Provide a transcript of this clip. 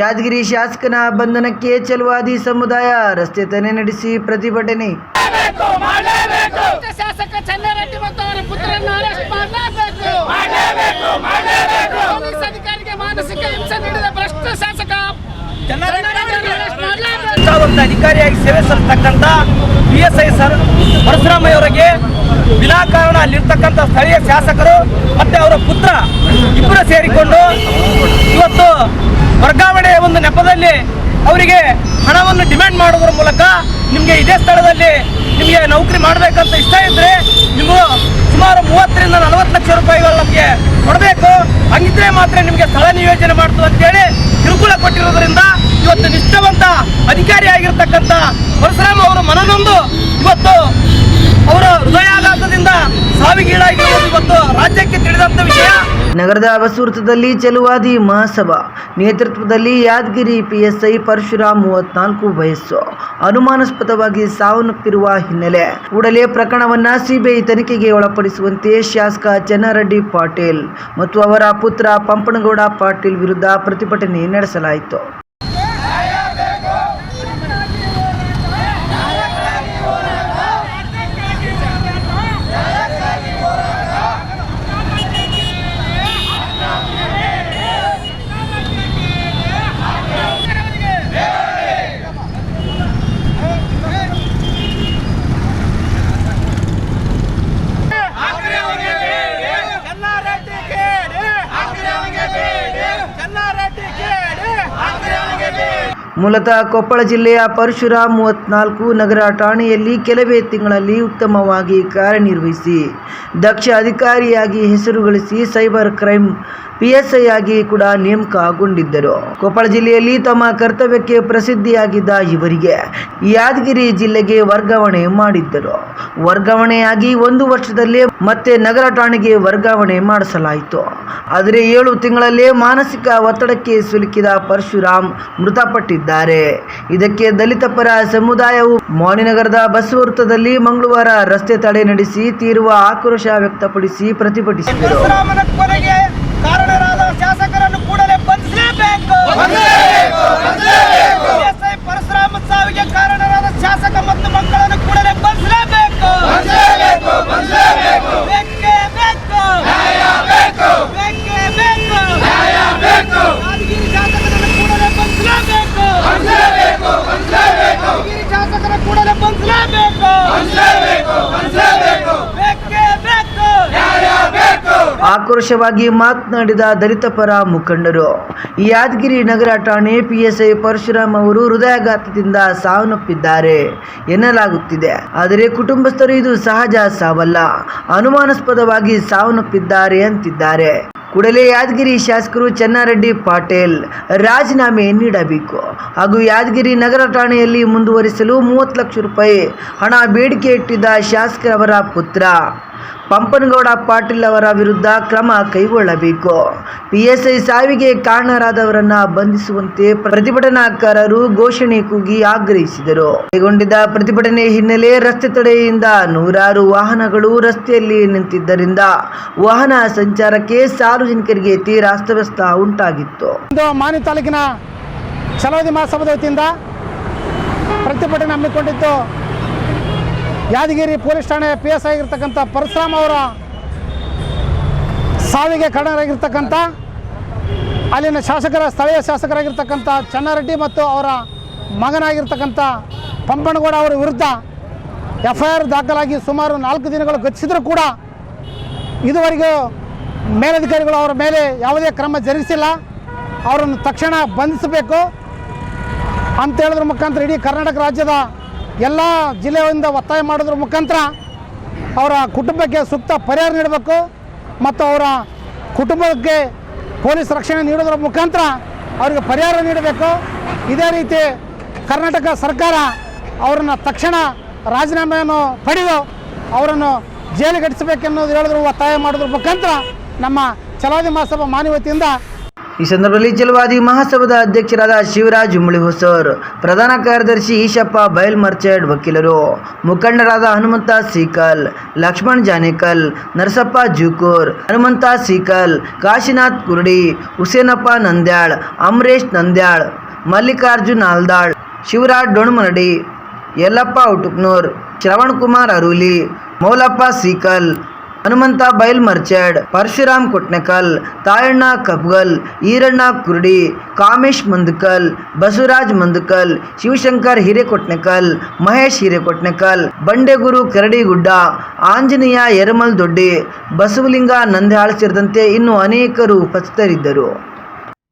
ಯಾದಗಿರಿ ಶಾಸಕನ ಬಂಧನಕ್ಕೆ ಚಲುವಾದಿ ಸಮುದಾಯ ರಸ್ತೆ ತನೆ ನಡೆಸಿ ಪ್ರತಿಭಟನೆ. ರಾಜ್ಯ ಶಾಸಕ ಚಂದ್ರರೆಡ್ಡಿ ಮತ್ತು ಅವರ ಪುತ್ರರನ್ನು ಅರೆಸ್ಟ್ ಮಾಡಲೇಬೇಕು. ಪೊಲೀಸ್ ಅಧಿಕಾರಿಗೆ ಮಾನಸಿಕ ಹಿಂಸೆ ನೀಡಿದ ಭ್ರಷ್ಟ ಶಾಸಕ ಚಂದ್ರರೆಡ್ಡಿಯನ್ನು ಅರೆಸ್ಟ್ ಮಾಡಲೇಬೇಕು. ಒಂದು ಅಧಿಕಾರಿಯಾಗಿ ಸೇವೆ ಸಲ್ಲಿಸ್ತಕ್ಕಂಥ ಪಿ ಎಸ್ ಐ ಸರ್ ಪರಶುರಾಮಯ್ಯವರಿಗೆ ವಿನಾಕಾರಣ ಅಲ್ಲಿರ್ತಕ್ಕಂಥ ಸ್ಥಳೀಯ ಶಾಸಕರು ಮತ್ತೆ ಅವರ ಪುತ್ರ ಇಬ್ಬರು ಸೇರಿಕೊಂಡು ಇವತ್ತು ವರ್ಗಾವಣೆಯ ಒಂದು ನೆಪದಲ್ಲಿ ಅವರಿಗೆ ಹಣವನ್ನು ಡಿಮ್ಯಾಂಡ್ ಮಾಡೋದ್ರ ಮೂಲಕ ನಿಮಗೆ ಇದೇ ಸ್ಥಳದಲ್ಲಿ ನಿಮಗೆ ನೌಕರಿ ಮಾಡಬೇಕಂತ ಇಷ್ಟ ಇದ್ದರೆ ನೀವು ಸುಮಾರು ಮೂವತ್ತರಿಂದ ನಲವತ್ತು ಲಕ್ಷ ರೂಪಾಯಿಗಳು ನಮಗೆ ಕೊಡಬೇಕು. ಹಂಗಿದ್ರೆ ಮಾತ್ರ ನಿಮಗೆ ಸ್ಥಳ ನಿಯೋಜನೆ ಮಾಡ್ತು ಅಂತೇಳಿ ಕಿರುಕುಳ ಕೊಟ್ಟಿರೋದ್ರಿಂದ ಇವತ್ತು ನಿಷ್ಠವಂತ ಅಧಿಕಾರಿ ಆಗಿರ್ತಕ್ಕಂಥ ಪರಶುರಾಮ್ ಅವರು ಮನನೊಂದು. ಇವತ್ತು ನಗರದ ಅವಸೂರ್ತದಲ್ಲಿ ಚಲುವಾದಿ ಮಹಾಸಭಾ ನೇತೃತ್ವದಲ್ಲಿ ಯಾದಗಿರಿ ಪಿಎಸ್ಐ ಪರಶುರಾಮ್ ಮೂವತ್ನಾಲ್ಕು ವಯಸ್ಸು. ಅನುಮಾನಾಸ್ಪದವಾಗಿ ಸಾವನ್ನಪ್ಪಿರುವ ಹಿನ್ನೆಲೆ, ಕೂಡಲೇ ಪ್ರಕರಣವನ್ನು ಸಿಬಿಐ ತನಿಖೆಗೆ ಒಳಪಡಿಸುವಂತೆ ಶಾಸಕ ಚನ್ನಾರೆಡ್ಡಿ ಪಾಟೀಲ್ ಮತ್ತು ಅವರ ಪುತ್ರ ಪಂಪನಗೌಡ ಪಾಟೀಲ್ ವಿರುದ್ಧ ಪ್ರತಿಭಟನೆ ನಡೆಸಲಾಯಿತು. ಮೂಲತಃ ಕೊಪ್ಪಳ ಜಿಲ್ಲೆಯ ಪರಶುರಾಮ್ ಮೂವತ್ನಾಲ್ಕು ನಗರ ಠಾಣೆಯಲ್ಲಿ ಕೆಲವೇ ತಿಂಗಳಲ್ಲಿ ಉತ್ತಮವಾಗಿ ಕಾರ್ಯನಿರ್ವಹಿಸಿ ದಕ್ಷ ಅಧಿಕಾರಿಯಾಗಿ ಹೆಸರು ಗಳಿಸಿ ಸೈಬರ್ ಪಿಎಸ್ಐ ಆಗಿ ಕೂಡ ನೇಮಕಗೊಂಡಿದ್ದರು. ಕೊಪ್ಪಳ ಜಿಲ್ಲೆಯಲ್ಲಿ ತಮ್ಮ ಕರ್ತವ್ಯಕ್ಕೆ ಪ್ರಸಿದ್ಧಿಯಾಗಿದ್ದ ಇವರಿಗೆ ಯಾದಗಿರಿ ಜಿಲ್ಲೆಗೆ ವರ್ಗಾವಣೆ ಮಾಡಿದ್ದರು. ವರ್ಗಾವಣೆಯಾಗಿ ಒಂದು ವರ್ಷದಲ್ಲೇ ಮತ್ತೆ ನಗರ ಠಾಣೆಗೆ ವರ್ಗಾವಣೆ ಮಾಡಿಸಲಾಯಿತು. ಆದರೆ ಏಳು ತಿಂಗಳಲ್ಲೇ ಮಾನಸಿಕ ಒತ್ತಡಕ್ಕೆ ಸಿಲುಕಿದ ಪರಶುರಾಮ್ ಮೃತಪಟ್ಟಿದ್ದಾರೆ. ಇದಕ್ಕೆ ದಲಿತ ಪರ ಸಮುದಾಯವು ಮೌನಿನಗರದ ಬಸವವೃತ್ತದಲ್ಲಿ ಮಂಗಳವಾರ ರಸ್ತೆ ತಡೆ ನಡೆಸಿ ತೀರುವ ಆಕ್ರೋಶ ವ್ಯಕ್ತಪಡಿಸಿ ಪ್ರತಿಭಟಿಸಿದರು. ಪರಶುರಾಮ ಸಾವಿಗೆ ಕಾರಣರಾದ ಶಾಸಕ ಮತ್ತು ಮಕ್ಕಳನ್ನು ಕೂಡಲೇ ಬಂಧಿಸಲೇಬೇಕು ಬೇಕೇ ಬೇಕು ಬೇಕೇ ಬೇಕು ಯಾದಗಿರಿ ಶಾಸಕರನ್ನು ಕೂಡಲೇ ಬಂಧಿಸಲೇಬೇಕು ಯಾದಗಿರಿ ಶಾಸಕರ ಕೂಡಲೇ ಬಂಧಿಸಲೇಬೇಕು ಬೇಕೇ ಬೇಕು ಆಕ್ರೋಶವಾಗಿ ಮಾತನಾಡಿದ ದಲಿತ ಪರ ಮುಖಂಡರು. ಯಾದಗಿರಿ ನಗರ ಠಾಣೆ ಪಿಎಸ್ಐ ಪರಶುರಾಮ್ ಅವರು ಹೃದಯಾಘಾತದಿಂದ ಸಾವನ್ನಪ್ಪಿದ್ದಾರೆ ಎನ್ನಲಾಗುತ್ತಿದೆ. ಆದರೆ ಕುಟುಂಬಸ್ಥರು ಇದು ಸಹಜ ಸಾವಲ್ಲ. ಅನುಮಾನಾಸ್ಪದವಾಗಿ ಸಾವನ್ನಪ್ಪಿದ್ದಾರೆ ಅಂತಿದ್ದಾರೆ. ಕೂಡಲೇ ಯಾದಗಿರಿ ಶಾಸಕರು ಚೆನ್ನಾರೆಡ್ಡಿ ಪಾಟೇಲ್ ರಾಜೀನಾಮೆ ನೀಡಬೇಕು. ಹಾಗೂ ಯಾದಗಿರಿ ನಗರ ಠಾಣೆಯಲ್ಲಿ ಮುಂದುವರಿಸಲು ಮೂವತ್ತು ಲಕ್ಷ ರೂಪಾಯಿ ಹಣ ಬೇಡಿಕೆ ಇಟ್ಟಿದ್ದ ಶಾಸಕರವರ ಪುತ್ರ ಪಂಪನಗೌಡ ಪಾಟೀಲ್ ಅವರ ವಿರುದ್ಧ ಕ್ರಮ ಕೈಗೊಳ್ಳಬೇಕು. ಪಿಎಸ್ಐ ಸಾವಿಗೆ ಕಾರಣರಾದವರನ್ನ ಬಂಧಿಸುವಂತೆ ಪ್ರತಿಭಟನಾಕಾರರು ಘೋಷಣೆ ಕೂಗಿ ಆಗ್ರಹಿಸಿದರು. ಕೈಗೊಂಡಿದ್ದ ಪ್ರತಿಭಟನೆ ಹಿನ್ನೆಲೆ ರಸ್ತೆ ತಡೆಯಿಂದ ನೂರಾರು ವಾಹನಗಳು ರಸ್ತೆಯಲ್ಲಿ ನಿಂತಿದ್ದರಿಂದ ವಾಹನ ಸಂಚಾರಕ್ಕೆ ಸಾರ್ವಜನಿಕರಿಗೆ ತೀರಾ ಅಸ್ತವ್ಯಸ್ತ ಉಂಟಾಗಿತ್ತು. ಮಾನಿ ತಾಲೂಕಿನ ಚಲೋದಿ ಮಹಾಸಭಾದ ವತಿಯಿಂದ ಪ್ರತಿಭಟನೆ ಹಮ್ಮಿಕೊಂಡಿದ್ದು ಯಾದಗಿರಿ ಪೊಲೀಸ್ ಠಾಣೆ ಪಿ ಎಸ್ ಆಗಿರ್ತಕ್ಕಂಥ ಪರಶುರಾಮ್ ಅವರ ಸಾವಿಗೆ ಕಾರಣರಾಗಿರ್ತಕ್ಕಂಥ ಅಲ್ಲಿನ ಶಾಸಕರ ಸ್ಥಳೀಯ ಶಾಸಕರಾಗಿರ್ತಕ್ಕಂಥ ಚನ್ನಾರೆಡ್ಡಿ ಮತ್ತು ಅವರ ಮಗನಾಗಿರ್ತಕ್ಕಂಥ ಪಂಪನಗೌಡ ಅವರ ವಿರುದ್ಧ ಎಫ್ ಐ ಆರ್ ದಾಖಲಾಗಿ ಸುಮಾರು ನಾಲ್ಕು ದಿನಗಳು ಗತಿಸಿದರೂ ಕೂಡ ಇದುವರೆಗೂ ಮೇಲಧಿಕಾರಿಗಳು ಅವರ ಮೇಲೆ ಯಾವುದೇ ಕ್ರಮ ಜರುಗಿಸಿಲ್ಲ. ಅವರನ್ನು ತಕ್ಷಣ ಬಂಧಿಸಬೇಕು. ಅಂತ ಹೇಳಿದ್ರ ಮುಖಾಂತರ ಇಡೀ ಕರ್ನಾಟಕ ರಾಜ್ಯದ ಎಲ್ಲ ಜಿಲ್ಲೆಯಿಂದ ಒತ್ತಾಯ ಮಾಡೋದ್ರ ಮುಖಾಂತರ ಅವರ ಕುಟುಂಬಕ್ಕೆ ಸೂಕ್ತ ಪರಿಹಾರ ನೀಡಬೇಕು ಮತ್ತು ಅವರ ಕುಟುಂಬಕ್ಕೆ ಪೊಲೀಸ್ ರಕ್ಷಣೆ ನೀಡೋದ್ರ ಮುಖಾಂತರ ಅವರಿಗೆ ಪರಿಹಾರ ನೀಡಬೇಕು. ಇದೇ ರೀತಿ ಕರ್ನಾಟಕ ಸರ್ಕಾರ ಅವರನ್ನು ತಕ್ಷಣ ರಾಜೀನಾಮೆಯನ್ನು ಪಡೆದು ಅವರನ್ನು ಜೈಲಿಗಟ್ಟಿಸಬೇಕೆನ್ನೋದು ಹೇಳಿದ್ರು ಒತ್ತಾಯ ಮಾಡೋದ್ರ ಮುಖಾಂತರ ನಮ್ಮ ಚಲಾದಿ ಮಹಾಸಭಾ ಮಾನವತೆಯಿಂದ ಈ ಸಂದರ್ಭದಲ್ಲಿ ಜಲವಾದಿ ಮಹಾಸಭಾದ ಅಧ್ಯಕ್ಷರಾದ ಶಿವರಾಜ್ ಉಂಬಳಿ ಹೊಸೂರ್ ಪ್ರಧಾನ ಕಾರ್ಯದರ್ಶಿ ಈಶಪ್ಪ ಬಯಲ್ ಮರ್ಚೆಡ್ ವಕೀಲರು, ಮುಖಂಡರಾದ ಹನುಮಂತ ಸೀಕಲ್, ಲಕ್ಷ್ಮಣ್ ಜಾನೇಕಲ್, ನರಸಪ್ಪ ಜೂಕೂರ್, ಹನುಮಂತ ಸೀಕಲ್, ಕಾಶಿನಾಥ್ ಕುರ್ಡಿ, ಹುಸೇನಪ್ಪ ನಂದ್ಯಾಳ್, ಅಮರೇಶ್ ನಂದ್ಯಾಳ್, ಮಲ್ಲಿಕಾರ್ಜುನ್ ಆಲ್ದಾಳ್ ಶಿವರಾಜ್ ಡೊಣಮನಡಿ, ಯಲ್ಲಪ್ಪ ಉಟುಕ್ನೂರ್ ಶ್ರವಣ್ ಕುಮಾರ್ ಅರೂಲಿ, ಮೌಲಪ್ಪ ಸೀಕಲ್ ಹನುಮಂತ ಬೈಲ್ ಮರ್ಚಡ್, ಪರಶುರಾಮ್ ಕೊಟ್ನಕಲ್, ತಾಯಣ್ಣ ಕಬ್ಗಲ್, ಈರಣ್ಣ ಕುರ್ಡಿ, ಕಾಮೇಶ್ ಮಂದಕಲ್, ಬಸವರಾಜ್ ಮಂದಕಲ್, ಶಿವಶಂಕರ್ ಹಿರೇಕೊಟ್ನಕಲ್, ಮಹೇಶ್ ಹಿರೇಕೊಟ್ನಕಲ್, ಬಂಡೆಗುರು ಕರಡಿಗುಡ್ಡ, ಆಂಜನೇಯ ಯರಮಲ್ ದೊಡ್ಡಿ ಬಸವಲಿಂಗ ನಂದ್ಯಾಳ್ ಸೇರಿದಂತೆ ಇನ್ನು ಅನೇಕರು ಉಪಸ್ಥಿತರಿದ್ದರು.